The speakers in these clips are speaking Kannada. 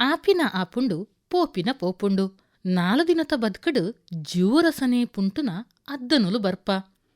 ಆಪಿನ ಆಪುಂಡು ಪೋಪಿನ ಪೋಪುಂಡು. ನಾಲು ದಿನತ ಬದುಕಡು ಜೀವರಸನೆ ಪುಂಟುನ ಅದ್ದನುಲು ಬರ್ಪ.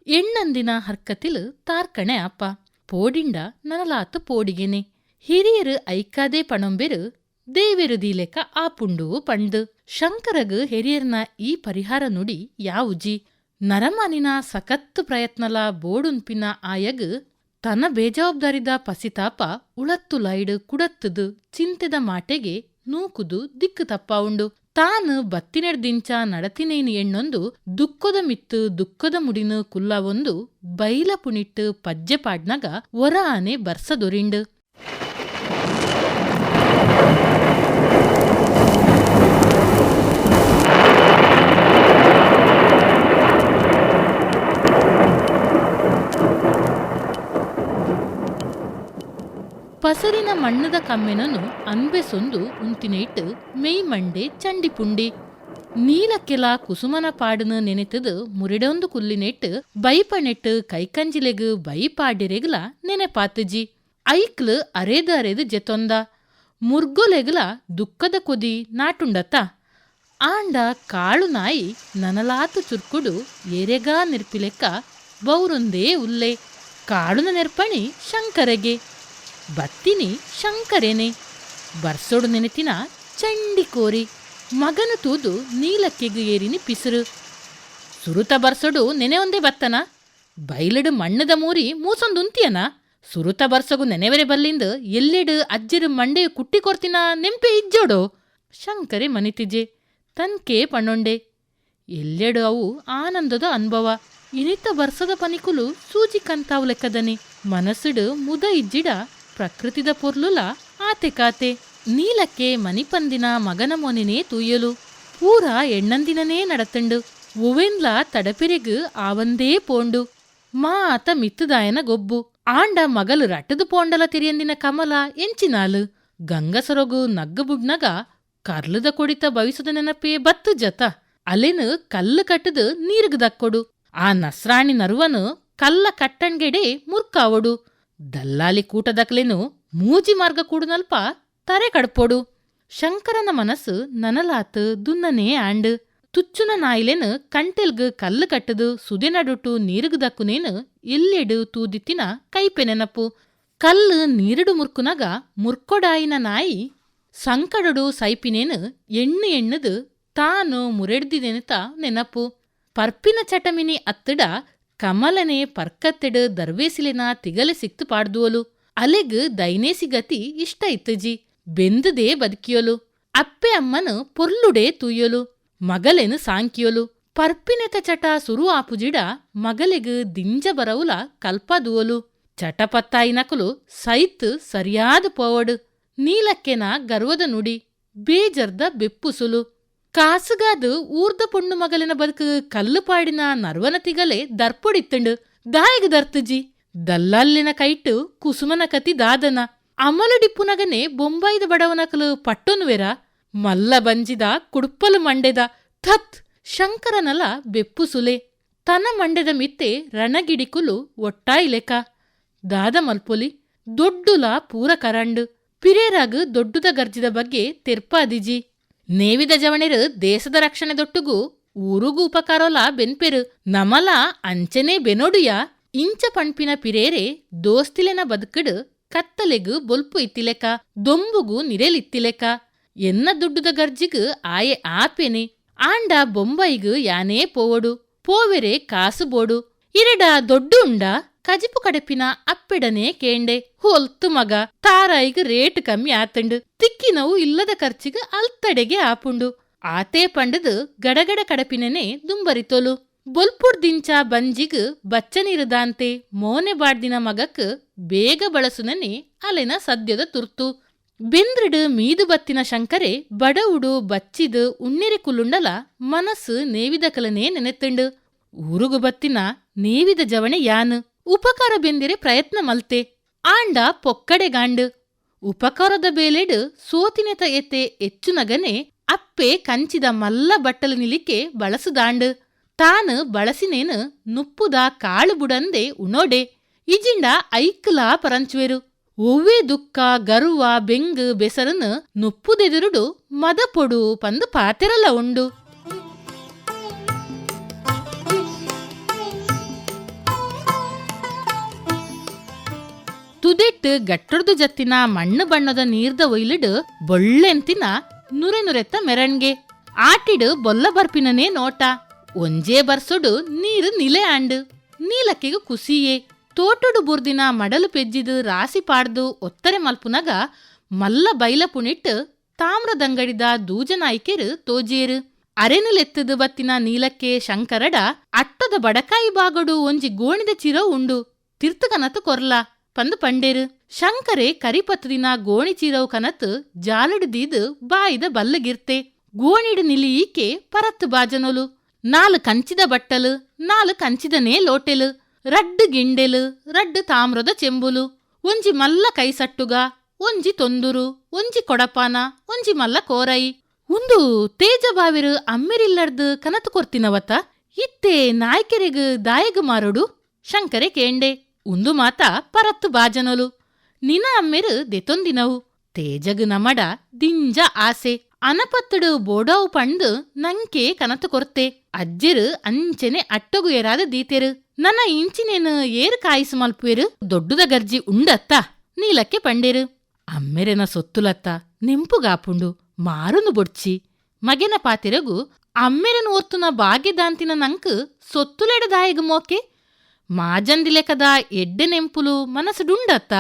ಎಣ್ಣಂದಿನ ಹರ್ಕತಿಲು ತಾರ್ಕಣೆ ಅಪ್ಪ ಪೋಡಿಂಡ ನನಲಾತು ಪೋಡಿಗೆನೆ. ಹಿರಿಯರು ಐಕಾದೆ ಪಣೊಂಬೆರು ದೇವೆರು ದೀಲೆಕ ಆಪುಂಡು ಪಂಡು. ಶಂಕರಗ್ ಹಿರಿಯರ್ನ ಈ ಪರಿಹಾರ ನುಡಿ ಯಾವುಜಿ. ನರಮನಿನ ಸಕತ್ತು ಪ್ರಯತ್ನಲ ಬೋಡುನ್ಪಿನ ಆಯಗ್ ತನ್ನ ಬೇಜವಾಬ್ದಾರಿದ ಪಸಿತಾಪ ಉಳತ್ತು ಲೈಡು ಕುಡತ್ತದು ಚಿಂತೆದ ಮಾಟೆಗೆ ನೂಕುದು ದಿಕ್ಕು ತಪ್ಪಾವುಂಡು. ತಾನು ಬತ್ತಿನೆಡ್ದಿಂಚ ನಡತಿನೇನು ಎಣ್ಣೊಂದು ದುಃಖದ ಮಿತ್ತು ದುಃಖದ ಮುಡಿನು ಕುಲ್ಲವೊಂದು ಬೈಲ ಪುಣಿಟ್ಟು ಪಜ್ಜೆ ಪಾಡ್ನಗ ಒರ ಆನೆ ಬರ್ಸದೊರಿಂಡು. ಪಸರಿನ ಮಣ್ಣದ ಕಮ್ಮೆನನು ಅನ್ಬೆಸೊಂದು ಉಂತಿನೇಟ್ ಮೇಯ್ ಮಂಡೆ ಚಂಡಿಪುಂಡಿ ನೀಲಕ್ಕೆಲ ಕುಸುಮನ ಪಾಡನ ನೆನೆತದು ಮುರಿಡೊಂದು ಕುಲ್ಲಿನೆಟ್ ಬೈಪನೆಟ್ ಕೈಕಂಜಿಲೆಗ್ ಬೈಪಾಡಿರೆಗ್ಲ ನೆನೆಪಾತಜಿ. ಐಕ್ಲ್ ಅರೆದ ಅರೆದು ಜೆತೊಂದ. ಮುರ್ಗೊಲೆಗ್ಲ ದುಃಖದ ಕೊದಿ ನಾಟುಂಡತ. ಆಂಡ ಕಾಳು ನಾಯಿ ನನಲಾತು ಚುರ್ಕುಡು ಎರೆಗಾ ನೆರ್ಪಿಲೆಕ್ಕ ಬೌರೊಂದೇ ಉಲ್ಲೆ. ಕಾಳುನ ನೆರ್ಪಣಿ ಶಂಕರಗೆ. ಬತ್ತಿನಿ ಶಂಕರೇನೆ. ಬರ್ಸೋಡು ನೆನೆತಿನ ಚಂಡಿ ಕೋರಿ, ಮಗನು ತೂದು ನೀಲಕ್ಕೆಗು ಏರಿನಿ ಪಿಸುರು. ಸುರುತ ಬರ್ಸೋಡು ನೆನೆ ಒಂದೇ ಬತ್ತನ, ಬೈಲಡು ಮಣ್ಣದ ಮೂರಿ ಮೂಸೊಂದುಂತಿಯನ ಸುರುತ ಬರ್ಸಗು ನೆನೆವರೆ ಬಲ್ಲಿಂದ ಎಲ್ಲೆಡು ಅಜ್ಜರು ಮಂಡೆ ಕುಟ್ಟಿ ಕೊರ್ತಿನ ನೆಂಪೆ ಇಜ್ಜೋಡು. ಶಂಕರೆ ಮನಿತಿಜೆ ತನ್ಕೆ ಪಣ್ಣೊಂಡೆ. ಎಲ್ಲೆಡು ಅವು ಆನಂದದ ಅನುಭವ, ಇನಿತ ಬರ್ಸದ ಪನಿಕುಲು ಸೂಜಿ ಕಂತಾವು ಲೆಕ್ಕದನೆ. ಮನಸ್ಸುಡು ಮುದ ಇಜ್ಜಿಡ ಪ್ರಕೃತಿದ ಪೊರ್ಲುಲ ಆತೆ ಕಾತೆ, ನೀಲಕ್ಕೆ ಮನಿಪಂದಿನ ಮಗನ ಮೊನೆನೇ ತೂಯಲು ಪೂರ ಎಣ್ಣಂದಿನನೇ ನಡತಂಡು ಒವೆನ್ಲ ತಡಪಿರಿಗ್ ಆವಂದೇ ಪೋಂಡು. ಮಾತ ಮಿತ್ತುದಾಯನ ಗೊಬ್ಬು, ಆಂಡ ಮಗಲು ರಟ್ಟದು ಪೋಂಡಲ ತಿರಿಯಂದಿನ ಕಮಲ ಎಂಚಿನಾಲು. ಗಂಗಸರೊಗು ನಗ್ಗು ಬುಡ್ನಗ ಕರ್ಲದ ಕೊಡಿತ ಭವಿಸದ ನೆನಪೇ ಬತ್ತು ಜತ. ಅಲೆನು ಕಲ್ಲು ಕಟ್ಟದು ನೀರ್ಗ್ ದಕ್ಕೊಡು. ಆ ನಸ್ರಾಣಿ ನರುವನು ಕಲ್ಲ ಕಟ್ಟಣ್ಗೆಡೆ ಮುರ್ಕಾವಡು. ದಲ್ಲಾಲಿ ಕೂಟದಕ್ಲೆನು ಮೂಜಿ ಮಾರ್ಗ ಕೂಡುನಲ್ಪ ತರೆ ಕಡ್ಪೋಡು. ಶಂಕರನ ಮನಸ್ಸು ನನಲಾತು ದುನ್ನನೇ ಆಂಡ್. ತುಚ್ಚುನ ನಾಯಿಲೆನು ಕಂಟೆಲ್ಗ್ ಕಲ್ಲು ಕಟ್ಟದು ಸುದಿನಡುಟು ನಡುಟು ದಕ್ಕುನೇನ ಎಲ್ಲೆಡು ತೂದಿತ್ತಿನ ಕೈಪೆ ನೆನಪು ಕಲ್ಲು ನೀರಡು ಮುರ್ಕುನಗ ಮುರ್ಕೊಡಾಯಿನ ನಾಯಿ ಸಂಕಡಡು ಸೈಪಿನೇನು ಎಣ್ಣು ಎಣ್ಣದು ತಾನು ಮುರೆಡ್ದಿದೆನೆತ ನೆನಪು. ಪರ್ಪಿನ ಚಟಮಿನಿ ಅತ್ತಡ ಕಮಲನೆ ಪರ್ಕತ್ತೆಡು ದರ್ವೇಸಿಲಿನ ತಿಗಲೆ ಸಿಕ್ತು ಪಾಡ್ದುವಲು ಅಲೆಗ್ ದೈನೇಸಿಗತಿ ಇಷ್ಟ ಇತ್ತಜಿ. ಬೆಂದದೇ ಬದುಕಿಯೊಲು. ಅಪ್ಪೆ ಅಮ್ಮನು ಪೊರ್ಲುಡೆ ತೂಯೊಲು. ಮಗಲೆನು ಸಾಂಕಿಯೊಲು. ಪರ್ಪಿನೆತ ಚಟ ಸುರು ಆಪುಜಿಡ ಮಗಲೆಗ್ ದಿಂಜ ಬರವುಲ ಕಲ್ಪದುವಲು ಚಟಪತ್ತಾಯಿನಕಲು ಸೈತ್ ಸರಿಯಾದ ಪೋವಡು. ನೀಲಕ್ಕೆನ ಗರ್ವದ ನುಡಿ. ಬೇಜರ್ದ ಬೆಪ್ಪುಸುಲು. ಕಾಸುಗಾದು ಊರ್ದ ಪೊಣ್ಣು ಮಗಲಿನ ಬದುಕು ಕಲ್ಲು ಪಾಡಿನ ನರ್ವನ ತಿಗಲೆ ദായക ದಾಯಿಗ್ ದರ್ತಜಿ. ದಲ್ಲಲ್ಲಿನ ಕೈಟು ಕುಸುಮನ ಕತಿ ದಾದನ. ಅಮಲು ಡಿಪ್ಪುನಗನೆ ಬೊಂಬಾಯಿದ ಬಡವನಕಲು ಪಟ್ಟೊನುವೆರ ಮಲ್ಲ ಬಂಜಿದ ಕುಡುಪ್ಪಲು ಮಂಡೆದ. ಥತ್! ಶಂಕರನಲ ಬೆಪ್ಪು ಸುಲೆ. ತನ ಮಂಡೆದ ಮಿತ್ತೆ ರಣಗಿಡಿಕುಲು ಒಟ್ಟಾಯಿಲೆಕ ದಾದ ಮಲ್ಪೊಲಿ. ದೊಡ್ಡುಲ ಪೂರ ಕರಂಡು. ಪಿರೇರಾಗ್ ದೊಡ್ಡುದ ಗರ್ಜಿದ ಬಗ್ಗೆ ತೆರ್ಪಾದಿಜಿ. ನೇವಿದ ಜವಣಿರು ದೇಶದ ರಕ್ಷಣೆ ದೊಟ್ಟುಗು ಊರುಗು ಉಪಕಾರೋಲ ಬೆನ್ಪೆರು, ನಮಲ ಅಂಚನೆ ಬೆನೋಡುಯ, ಇಂಚ ಪಣ್ಪಿನ ಪಿರೇರೆ ದೋಸ್ತಿಲೆನ ಬದುಕಡು ಕತ್ತಲೆಗು ಬೊಲ್ಪು ಇತ್ತಿಲೆಕ, ದೊಂಬುಗು ನಿರೆಲಿತ್ತಿಲೆಕ. ಎನ್ನ ದುಡ್ಡುದ ಗರ್ಜಿಗು ಆಯೆ ಆಪೆನೆ, ಆಂಡ ಬೊಂಬೈಗು ಯಾನೇ ಪೋವಡು, ಪೋವೆರೆ ಕಾಸು ಬೋಡು ಇರಡ ದೊಡ್ಡು ಉಂಡ ಕಜಿಪು ಕಡಪಿನ ಅಪ್ಪೆಡನೆ ಕೇಂಡೆ, ಹೊಲ್ತು ಮಗ. ತಾರಾಯಿಗ್ ರೇಟ್ ಕಮ್ಮಿ ಆತಂಡು. ತಿಕ್ಕಿನವು ಇಲ್ಲದ ಖರ್ಚಿಗ ಅಲ್ತಡೆಗೆ ಆಪುಂಡು. ಆತೇ ಪಂಡದು ಗಡಗಡ ಕಡಪಿನನೆ ದುಂಬರಿತೋಲು. ಬೊಲ್ಪುರ್ದಿಂಚ ಬಂಜಿಗ್ ಬಚ್ಚನಿರದಾಂತೆ. ಮೋನೆ ಬಾಡ್ದಿನ ಮಗಕ್ ಬೇಗ ಬಳಸುನನೆ ಅಲೆನ ಸದ್ಯದ ತುರ್ತು. ಬೆಂದ್ರಿಡು ಮೀದು ಬತ್ತಿನ ಶಂಕರೆ ಬಡವುಡು ಬಚ್ಚಿದು ಉಣ್ಣೆರೆ ಕುಲ್ಲುಂಡಲ ಮನಸ್ಸು ನೇವಿದ ಕಲನೇ ನೆನೆತ್ತಂಡು ಊರುಗು ಬತ್ತಿನ ನೇವಿದ ಜವಣೆ ಯಾನು? ಉಪಕಾರ ಬೆಂದಿರೆ ಪ್ರಯತ್ನ ಮಲ್ತೆ. ಆಂಡ ಪೊಕ್ಕಡೆಗಾಂಡು ಉಪಕಾರದ ಬೇಲೆಡು ಸೋತಿನೆತ ಎತ್ತೆ ಹೆಚ್ಚು ನಗನೆ ಅಪ್ಪೆ ಕಂಚಿದ ಮಲ್ಲ ಬಟ್ಟಲು ನಿಲಿಕೆ ಬಳಸುದಾಂಡು ತಾನು ಬಳಸಿನೇನು ನುಪ್ಪುದ ಕಾಳು ಬುಡಂದೆ ಉಣೋಡೆ. ಇಜಿಂಡ ಐಕ್ಲಾ ಪರಂಚುವೆರು. ಒವ್ವೇ ದುಃಖ ಗರ್ವ ಬೆಂಗು ಬೆಸರನ್ ನುಪ್ಪುದೆದುರುಡು ಮದಪೊಡು ಪಂದು ಪಾತೆರಲ್ಲ ಉಂಡು. ತುದಿಟ್ಟು ಗಟ್ಟರ್ದು ಜತ್ತಿನ ಮಣ್ಣು ಬಣ್ಣದ ನೀರ್ದ ಒಯ್ಲಿಡು ಬೊಳ್ಳೆಂತಿನ ನುರೆ ನುರೆತ್ತ ಮೆರಣ್ಗೆ. ಆಟಿಡು ಬೊಲ್ಲ ಬರ್ಪಿನನೇ ನೋಟ. ಒಂಜೇ ಬರ್ಸುಡು ನೀರು ನಿಲೆ ಆಂಡು. ನೀಲಕ್ಕೆಗು ಕುಸಿಯೇ. ತೋಟುಡು ಬುರ್ದಿನ ಮಡಲು ಪೆಜ್ಜಿದು ರಾಸಿ ಪಾಡ್ದು ಒತ್ತರೆ ಮಲ್ಪುನಗ ಮಲ್ಲ ಬೈಲ ಪುಣಿಟ್ಟು ತಾಮ್ರದಂಗಡಿದ ದೂಜನಾಯ್ಕೆರು ತೋಜೇರು. ಅರೆನುಲೆತ್ತದು ಬತ್ತಿನ ನೀಲಕ್ಕೆ ಶಂಕರಡ ಅಟ್ಟದ ಬಡಕಾಯಿ ಬಾಗಡು ಒಂಜಿ ಗೋಣಿದ ಚಿರ ಉಂಡು. ತಿರ್ತುಕನತು ಕೊರ್ಲ. ಪಂದು ಪಂಡೇರು, ಶಂಕರೆ ಕರಿಪತ್ರದಿನ ಗೋಣಿ ಚೀರವು ಕನತ್ ಜಾಲಡ್ದೀದು ಬಾಯಿದ ಬಲ್ಲಗಿರ್ತೆ. ಗೋಣಿಡು ನಿಲಿಯೀಕೆ ಪರತ್ತು ಬಾಜನೊಲು. ನಾಲ್ ಕಂಚಿದ ಬಟ್ಟಲು, ನಾಲ್ ಕಂಚಿದನೇ ಲೋಟೆಲು ರಡ್ಡು ಗಿಂಡೆಲು, ರಡ್ಡು ತಾಮ್ರದ ಚೆಂಬುಲು. ಒಂಜಿ ಮಲ್ಲ ಕೈಸಟ್ಟುಗ, ಒಂಜಿ ತೊಂದುರು, ಒಂಜಿ ಕೊಡಪಾನ, ಒಂಜಿ ಮಲ್ಲ ಕೋರೈ. ಉಂದು ತೇಜ ಅಮ್ಮಿರಿಲ್ಲರ್ದು ಅಮ್ಮೆರಿಲ್ಲರ್ದು ಕನತು ಕೊರ್ತಿನವತ, ಇತ್ತೆ ನಾಯ್ಕೆರೆಗ್ ದಾಯಗು ಮಾರೋಡು, ಶಂಕರೆ ಕೇಂಡೆ. ಉಂದು ಮಾತ ಪರತ್ತು ಬಾಜನೊಲು. ನಿನ ಅಮ್ಮೆರು ದೆತೊಂದಿನವು. ತೇಜಗು ನಮಡ ದಿಂಜ ಆಸೆ. ಅನಪತ್ತಡು ಬೋಡಾವು ಪಂಡು ನಂಕೆ ಕನತು ಕೊರ್ತೆ. ಅಜ್ಜೆರು ಅಂಚೆನೆ ಅಟ್ಟಗು ಏರಾದ ದೀತೆರು. ನನ್ನ ಇಂಚಿನೇನು ಏರು ಕಾಯಿಸು ಮಲ್ಪುವೆರು. ದೊಡ್ಡುದ ಗರ್ಜಿ ಉಂಡತ್ತ ನೀಲಕ್ಕೆ ಪಂಡೆರು. ಅಮ್ಮೆರೆನ ಸೊತ್ತುಲತ್ತ ನೆಂಪುಗಾಪುಂಡು ಮಾರುನು ಬೊಡ್ಚಿ. ಮಗೆನ ಪಾತಿರಗು ಅಮ್ಮೆರೆನು ಒರ್ತುನ ಭಾಗ್ಯದಾಂತಿನ ನಂಕ್ ಸೊತ್ತುಲೆಡ ದಾಯಗ ಮೋಕೆ ಎಡ್ಡೆ ನೆಂಪುಲು ಮನಸ್ಸುಡುಂಡತ್ತ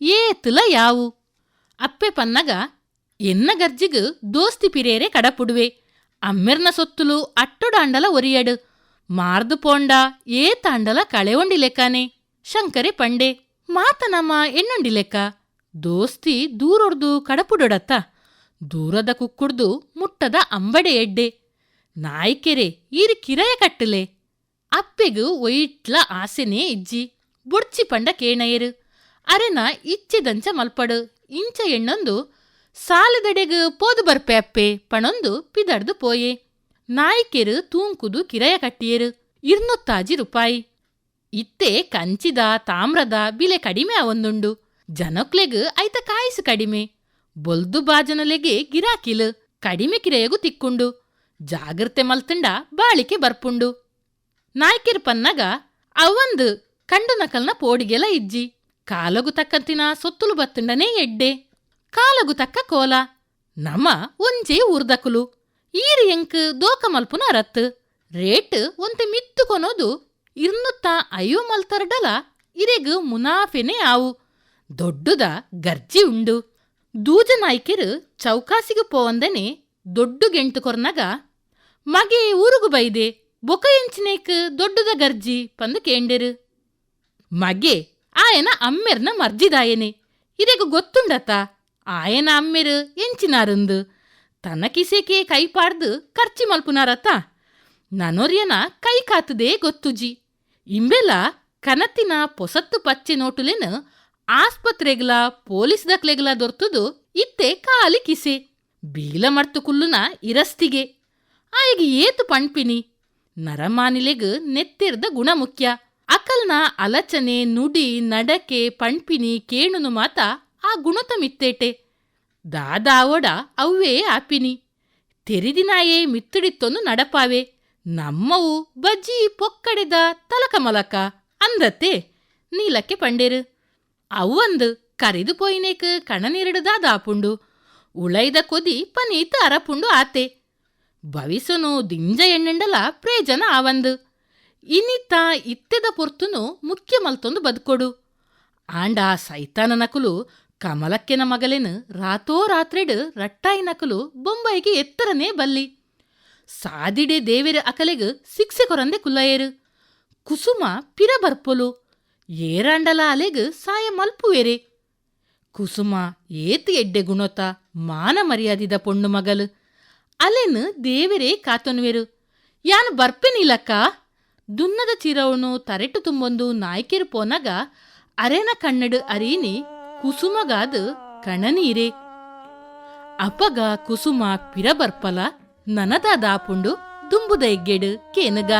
ಏತುಲ ಯಾವು? ಅಪ್ಪೆ ಪನ್ನಗ, ಎನ್ನ ಗರ್ಜಿಗ್ ದೋಸ್ತಿ ಪಿರೇರೆ ಕಡಪುಡುವೆ, ಅಮ್ಮೆರ್ನ ಸೊತ್ತುಲು ಅಟ್ಟೊಡು ಅಂಡಲ ಒರಿಯಡು, ಮಾರ್ದು ಪೋಂಡ ಏ ತಾಂಡಲ ಕಳೆಯೊಂಡಿ ಲೆಕ್ಕನೆ ಶಂಕರೆ ಪಂಡೆ ಮಾತನಮ್ಮ ಎಣ್ಣೊಂಡಿ ಲೆಕ್ಕ ದೋಸ್ತಿ ದೂರೊಡ್ದು ಕಡಪುಡೊಡತ್ತ, ದೂರದ ಕುಕ್ಕುಡ್ದು ಮುಟ್ಟದ ಅಂಬಡೆ ಎಡ್ಡೆ, ನಾಯ್ಕೆರೆ ಈರು ಕಿರಯ ಕಟ್ಟಲೆ. ಅಪ್ಪೆಗು ಒಯಿಟ್ಲ ಆಸೆನೇ ಇಜ್ಜಿ. ಬುಡ್ಚಿ ಪಂಡ ಕೇಣಯರು. ಅರೆನ ಇಚ್ಚಿದಂಚ ಮಲ್ಪಡು. ಇಂಚ ಎಣ್ಣೊಂದು ಸಾಲದೆಡೆಗ್ ಪೋದು ಬರ್ಪೆ ಅಪ್ಪೆ. ಪಣೊಂದು ಪಿದಡ್ದು ಪೋಯೆ. ನಾಯ್ಕೆರು ತೂಂಕುದು ಕಿರಯ ಕಟ್ಟಿಯರು. ಇರ್ನೊತ್ತಾಜಿ ರೂಪಾಯಿ. ಇತ್ತೆ ಕಂಚಿದ, ತಾಮ್ರದ ಬಿಲೆ ಕಡಿಮೆ ಅವೊಂದುಂಡು ಜನಕ್ಲೆಗ್ ಐತ ಕಾಯಿಸು ಕಡಿಮೆ. ಬೊಲ್ದು ಬಾಜನಲೆಗೆ ಗಿರಾಕಿಲು. ಕಡಿಮೆ ಕಿರೆಯಗೂ ತಿಕ್ಕುಂಡು. ಜಾಗ್ರತೆ ಮಲ್ತಂಡ ಬಾಳಿಕೆ ಬರ್ಪುಂಡು. ನಾಯ್ಕೆರ್ ಪನ್ನಗ, ಅವಂದು ಕಂಡ ನಕಲ್ನ ಪೋಡಿಗೆಲ ಇಜ್ಜಿ. ಕಾಲಗು ತಕ್ಕಂತಿನ ಸೊತ್ತುಲು ಬತ್ತುಂಡನೇ ಎಡ್ಡೆ. ಕಾಲಗು ತಕ್ಕ ಕೋಲ, ನಮ ಒಂಜೇ ಊರ್ದಕುಲು ಈರು ಎಂಕ್ ದೋಕ ಮಲ್ಪುನ ರತ್ ರೇಟ್ ಒಂತೆ ಮಿತ್ತು ಕೊನೋದು, ಇರ್ನುತ್ತ ಅಯ್ಯೋ ಮಲ್ತರ್ಡಲ, ಇರೆಗ್ ಮುನಾಫೆನೆ ಆವು. ದೊಡ್ಡುದ ಗರ್ಜಿ ಉಂಡು. ದೂಜ ನಾಯ್ಕಿರು ಚೌಕಾಸಿಗು ಪೋವಂದನೆ ದೊಡ್ಡು ಗೆಂಟು ಕೊರ್ನಗ, ಮಗೆ ಊರುಗು ಬೈದೆ. ಬೊಕ ಎಂಚಿನೇಕ್ ದೊಡ್ಡದ ಗರ್ಜಿ ಪಂದು ಕೇಂಡೆರು. ಮಗೆ, ಆಯನ ಅಮ್ಮೆರ್ನ ಮರ್ಜಿದಾಯನೆ. ಇದೆಗ ಗೊತ್ತುಂಡತ, ಆಯನ ಅಮ್ಮೆರು ಎಂಚಿನಾರಂದು. ತನ್ನ ಕಿಸೆಕೆ ಕೈ ಪಾಡ್ದು ಖರ್ಚಿ ಮಲ್ಪುನಾರತ. ನನೊರ್ಯನ ಕೈ ಕಾತುದೇ ಗೊತ್ತುಜಿ. ಇಂಬೆಲ ಕನತ್ತಿನ ಪೊಸತ್ತು ಪಚ್ಚೆ ನೋಟುಲೆನ್ ಆಸ್ಪತ್ರೆಗ್ಲ, ಪೊಲೀಸ್ ದಕ್ಲೆಗ್ಲ ದೊರ್ತುದು ಇತ್ತೆ ಕಾಲಿ ಕಿಸೆ ಬೀಲ ಮರ್ತು ಕುಲ್ಲುನ ಇರಸ್ತಿಗೆ. ಆಯಗೆ ಏತು ಪಣ್ಪಿನಿ? ನರಮಾನಿಲೆಗ್ ನೆತ್ತಿರ್ದ ಗುಣ ಮುಖ್ಯ ಅಕಲ್ನ ಅಲಚನೆ, ನುಡಿ, ನಡಕೆ ಪಣ್ಪಿನಿ ಕೇಣುನು ಮಾತ ಆ ಗುಣತ ಮಿತ್ತೇಟೆ ದಾದಾವೊಡ ಅವ್ವೇ ಆಪಿನಿ. ತೆರಿದಿನಾಯೇ ಮಿತ್ತುಡಿತ್ತೊಂದು ನಡಪಾವೆ. ನಮ್ಮವು ಬಜ್ಜಿ ಪೊಕ್ಕಡೆದ ತಲಕಮಲಕ ಅಂದತ್ತೆ ನೀಲಕ್ಕೆ ಪಂಡೇರು. ಅವ್ವಂದು ಕರಿದು ಪೋಯಿನೇಕ್ ಕಣನಿರಡುದಾದಾಪುಂಡು ಉಳೈದ ಕೊದಿ ಪನೀತ ಅರಪುಂಡು ಆತೆ. ಭವಿಸನು ದಿಂಜ ಎಣ್ಣೆಂಡಲ ಪ್ರಯೋಜನ ಆವಂದು ಇನಿತಾ ಇತ್ತೆದ ಪೊರ್ತುನು ಮುಖ್ಯ ಮಲ್ತೊಂದು ಬದುಕೊಡು. ಆಂಡ ಸೈತಾನ ನಕುಲು ಕಮಲಕ್ಕೆನ ಮಗಲೆನು ರಾತೋ ರಾತ್ರೆಡ್ ರಟ್ಟಾಯಿ ನಕುಲು ಬೊಂಬೈಗೆ ಎತ್ತರನೇ ಬಲ್ಲಿ. ಸಾದಿಡೆ ದೇವೆರ ಅಕಲೆಗ್ ಸಿಕ್ಸೆ ಕೊರಂದೆ ಕುಲ್ಲಯೇರು. ಕುಸುಮ ಪಿರ ಬರ್ಪೊಲು, ಏರಾಂಡಲ ಅಲೆಗ್ ಸಾಯ ಮಲ್ಪುವೆರೆ. ಕುಸುಮ ಏತು ಎಡ್ಡೆ ಗುಣೊತ್ತ ಮಾನ ಮರ್ಯಾದಿದ ಪೊಣ್ಣು ಮಗಲು. ಅಲೆನ್ ದೇವರೇ ಕಾತೊನ್ವೆರು. ಯಾನು ಬರ್ಪೇನಿಲ್ಲಕ್ಕ ದುನ್ನದ ಚಿರವನು ತರೆಟು ತುಂಬೊಂದು ನಾಯ್ಕಿರು ಪೋನಗ ಅರೆನ ಕಣ್ಣಡು ಅರೀನಿ ಕುಸುಮಗಾದ ಕಣನೀರೆ. ಅಪಗ ಕುಸುಮ ಪಿರ ಬರ್ಪಲ ನನದ ದಾಪುಂಡು ದುಂಬುದ ಕೇನಗ.